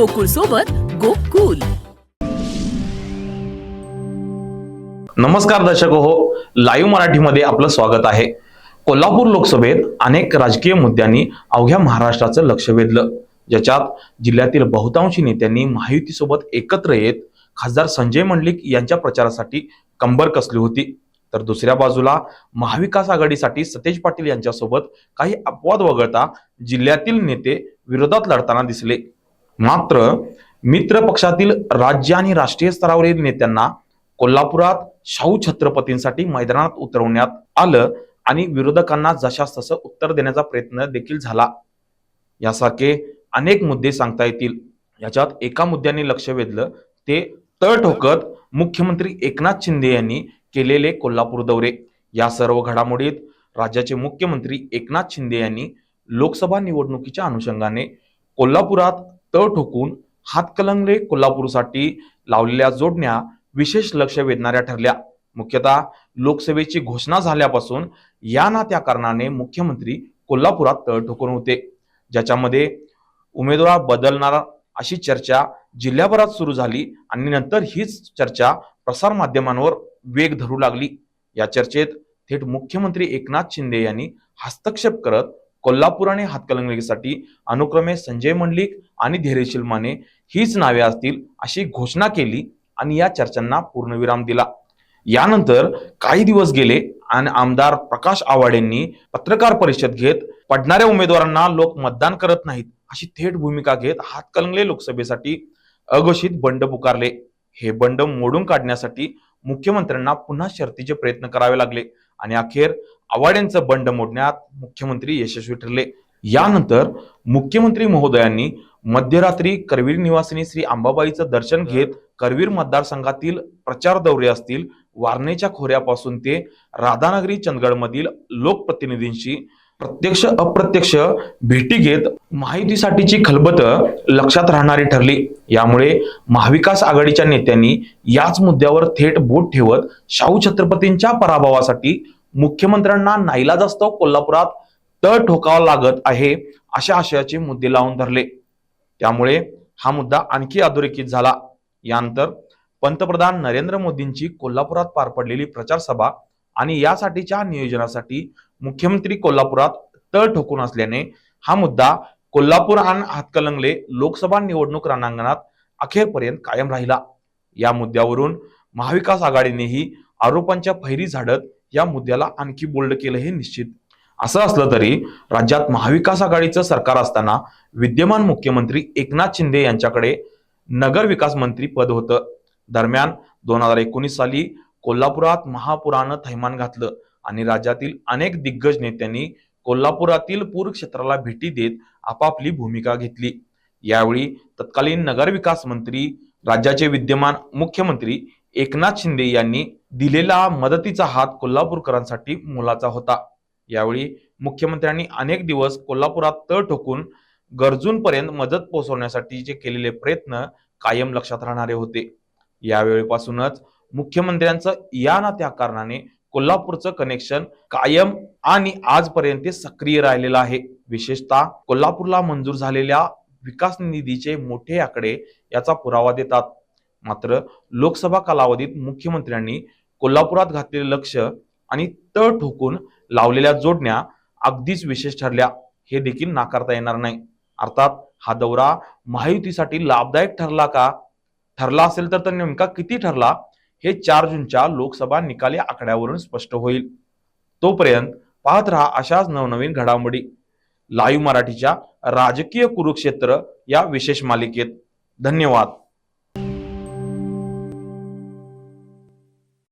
गोकुळ सोबत गोकुल. नमस्कार दर्शक हो लाईव्ह मराठीमध्ये आपलं स्वागत आहे. कोल्हापूर लोकसभेत अनेक राजकीय मुद्द्यांनी अवघ्या महाराष्ट्राचं लक्ष वेधलं. ज्याच्यात जिल्ह्यातील बहुतांशी नेत्यांनी महायुतीसोबत एकत्र येत खासदार संजय मंडलिक यांच्या प्रचारासाठी कंबर कसली होती. तर दुसऱ्या बाजूला महाविकास आघाडीसाठी सतेज पाटील यांच्यासोबत काही अपवाद वगळता जिल्ह्यातील नेते विरोधात लढताना दिसले. मात्र मित्र पक्षातील राज्य आणि राष्ट्रीय स्तरावरील नेत्यांना कोल्हापुरात शाहू छत्रपतींसाठी मैदानात उतरवण्यात आलं आणि विरोधकांना जशास तसं उत्तर देण्याचा प्रयत्न देखील झाला. यासारखे अनेक मुद्दे सांगता येतील. याच्यात एका मुद्द्याने लक्ष वेधलं ते तळ ठोकत मुख्यमंत्री एकनाथ शिंदे यांनी केलेले कोल्हापूर दौरे. या सर्व घडामोडीत राज्याचे मुख्यमंत्री एकनाथ शिंदे यांनी लोकसभा निवडणुकीच्या अनुषंगाने कोल्हापुरात तळ ठोकून हातकलंगले कोल्हापूरसाठी लावलेल्या जोडण्या विशेष लक्ष वेधणाऱ्या ठरल्या. मुख्यतः लोकसभेची घोषणा झाल्यापासून या ना त्या कारणाने मुख्यमंत्री कोल्हापुरात तळ ठोकून होते. ज्याच्यामध्ये उमेदवार बदलणार अशी चर्चा जिल्ह्याभरात सुरू झाली आणि नंतर हीच चर्चा प्रसार माध्यमांवर वेग धरू लागली. या चर्चेत थेट मुख्यमंत्री एकनाथ शिंदे यांनी हस्तक्षेप करत कोल्हापूर आणि हातकलंगलीसाठी अनुक्रमे संजय मंडलिक आणि धैर्यशील माने हीच नावे असतील अशी घोषणा केली आणि या चर्चांना पूर्णविराम दिला. यानंतर काही दिवस गेले आणि आमदार प्रकाश आवाडेंनी पत्रकार परिषद घेत पडणाऱ्या उमेदवारांना लोक मतदान करत नाहीत अशी थेट भूमिका घेत हातकलंगले लोकसभेसाठी अघोषित बंड पुकारले. हे बंड मोडून काढण्यासाठी मुख्यमंत्र्यांना पुन्हा शर्तीचे प्रयत्न करावे लागले आणि अखेर आवाड्यांचं बंड मोडण्यात मुख्यमंत्री यशस्वी ठरले. यानंतर मुख्यमंत्री महोदयांनी मध्यरात्री करवीर निवासिनी श्री अंबाबाईचं दर्शन घेत करवीर मतदारसंघातील प्रचार दौरे असतील वारणेच्या खोऱ्यापासून ते राधानगरी चंदगडमधील लोकप्रतिनिधींशी प्रत्यक्ष अप्रत्यक्ष भेटी घेत माहितीसाठीची खलबत लक्षात राहणारी ठरली. यामुळे महाविकास आघाडीच्या नेत्यांनी याच मुद्द्यावर थेट बोट ठेवत शाहू छत्रपतींच्या पराभवासाठी मुख्यमंत्र्यांना नाईलाजास्तव कोल्हापुरात तळ ठोकावा लागत आहे अशा आशयाचे मुद्दे लावून धरले. त्यामुळे हा मुद्दा आणखी अधोरेखित झाला. यानंतर पंतप्रधान नरेंद्र मोदींची कोल्हापुरात पार पडलेली प्रचार सभा आणि यासाठीच्या नियोजनासाठी मुख्यमंत्री कोल्हापुरात तळ ठोकून असल्याने हा मुद्दा कोल्हापूर आणि हातकलंगले लोकसभा निवडणूक रणांगणात अखेरपर्यंत कायम राहिला. या मुद्द्यावरून महाविकास आघाडीनेही आरोपांच्या फैरी झाडत या मुद्द्याला आणखी बोल्ड केलं हे निश्चित. असं असलं तरी राज्यात महाविकास आघाडीचं सरकार असताना विद्यमान मुख्यमंत्री एकनाथ शिंदे यांच्याकडे नगर विकास मंत्री पद होतं. दरम्यान दोन हजार एकोणीस साली कोल्हापुरात महापुरानं थैमान घातलं आणि राज्यातील अनेक दिग्गज नेत्यांनी कोल्हापुरातील पूर क्षेत्राला भेटी देत आपापली भूमिका घेतली. यावेळी तत्कालीन नगरविकास मंत्री राज्याचे विद्यमान मुख्यमंत्री एकनाथ शिंदे यांनी दिलेला मदतीचा हात कोल्हापूरकरांसाठी मोलाचा होता. यावेळी मुख्यमंत्र्यांनी अनेक दिवस कोल्हापुरात तळ ठोकून गरजूंपर्यंत मदत पोहोचवण्यासाठीचे केलेले प्रयत्न कायम लक्षात राहणारे होते. यावेळीपासूनच मुख्यमंत्र्यांचं या ना त्या कारणाने कोल्हापूरचं कनेक्शन कायम आणि आजपर्यंत सक्रिय राहिलेलं आहे. विशेषतः कोल्हापूरला मंजूर झालेल्या विकास निधीचे मोठे आकडे याचा पुरावा देतात. मात्र लोकसभा कालावधीत मुख्यमंत्र्यांनी कोल्हापुरात घातलेले लक्ष आणि तळ ठोकून लावलेल्या जोडण्या अगदीच विशेष ठरल्या. हे देखील नाकारता येणार नाही. अर्थात हा दौरा महायुतीसाठी लाभदायक ठरला का? ठरला असेल तर नेमका किती ठरला? हे चार जूनच्या लोकसभा निकाली आकड्यावरून स्पष्ट होईल. तोपर्यंत पाहत राहा अशाच नवनवीन घडामोडी. लाईव्ह मराठीच्या राजकीय कुरुक्षेत्र या विशेष मालिकेत. धन्यवाद.